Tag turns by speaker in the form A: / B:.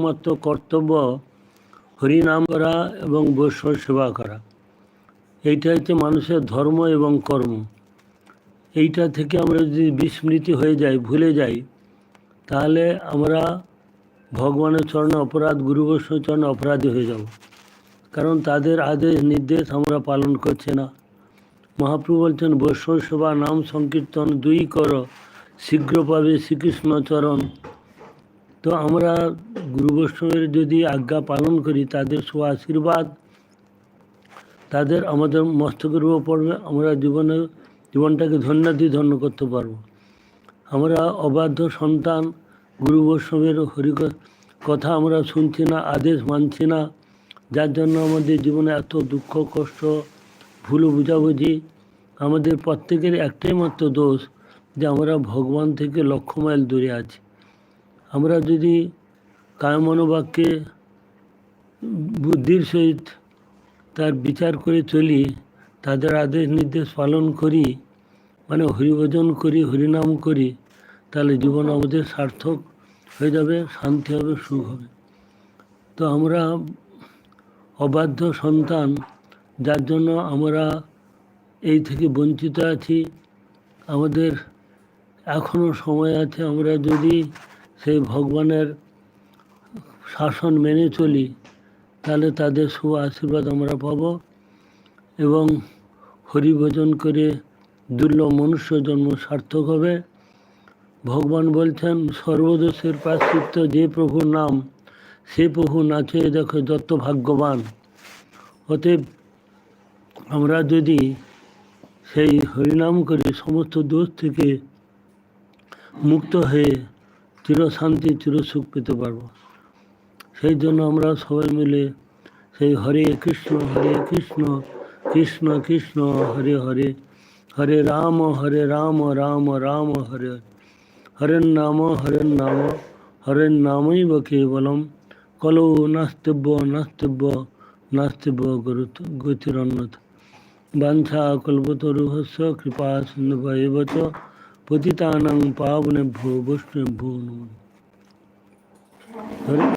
A: একমাত্র কর্তব্য হরিনাম করা এবং বৈষ্ণব সেবা করা এইটা হচ্ছে মানুষের ধর্ম এবং কর্ম এইটা থেকে আমরা যদি বিস্মৃতি হয়ে যাই ভুলে যাই তাহলে আমরা ভগবানের চরণে অপরাধ গুরু বৈষ্ণব চরণে অপরাধী হয়ে যাব কারণ তাদের আদেশ নির্দেশ আমরা পালন করছি না মহাপ্রভু বলছেন বৈষ্ণব সেবা নাম সংকীর্তন দুই কর শীঘ্র পাবে শ্রীকৃষ্ণ চরণ তো আমরা গুরু বৈষ্ণবের যদি আজ্ঞা পালন করি তাদের সু আশীর্বাদ তাদের আমাদের মস্তকের উপর পড়বে আমরা জীবনে জীবনটাকে ধন্যাদি ধন্য করতে পারব আমরা অবাধ্য সন্তান গুরু বৈষ্ণবের হরি কথা আমরা শুনছি না আদেশ মানছি না যার জন্য আমাদের জীবনে এত দুঃখ কষ্ট ভুল বুঝাবুঝি আমাদের প্রত্যেকের একটাই মাত্র দোষ যে আমরা ভগবান থেকে লক্ষ মাইল দূরে আছি আমরা যদি কায় মনোবাক্যে বুদ্ধির সহিত তার বিচার করে চলি তাদের আদেশ নির্দেশ পালন করি মানে হরিভজন করি হরিনাম করি তাহলে জীবন আমাদের সার্থক হয়ে যাবে শান্তি হবে সুখ হবে তো আমরা অবাধ্য সন্তান যার জন্য আমরা এই থেকে বঞ্চিত আছি আমাদের এখনও সময় আছে আমরা যদি সেই ভগবানের শাসন মেনে চলি তাহলে তাদের সু আশীর্বাদ আমরা পাব এবং হরিভোজন করে দুর্লভ মনুষ্য জন্ম সার্থক হবে ভগবান বলছেন সর্বদোষের প্রাশ্চিত্য যে প্রভুর নাম সে প্রভু নাচে দেখো যত ভাগ্যবান অতএব আমরা যদি সেই হরিনাম করে সমস্ত দোষ থেকে মুক্ত হয়ে চিরশান্তি চিরসুখ পেতে পারবো সেই জন্য আমরা সবাই মিলে সেই হরে কৃষ্ণ হরে কৃষ্ণ কৃষ্ণ কৃষ্ণ হরে হরে হরে রাম হরে রাম রাম রাম হরে হরের নাম হরের নাম হরের নামই বা কেবলম কলৌ নাস্তব্য নাস্তব্য নাস্তব্য গুরুত গতিরন্নত বাঞ্ছা কল্পতরুহস্য কৃপা সিন্ধু এব पतितानं पतितानां पावनेभ्यो वैष्णवेभ्यो नमो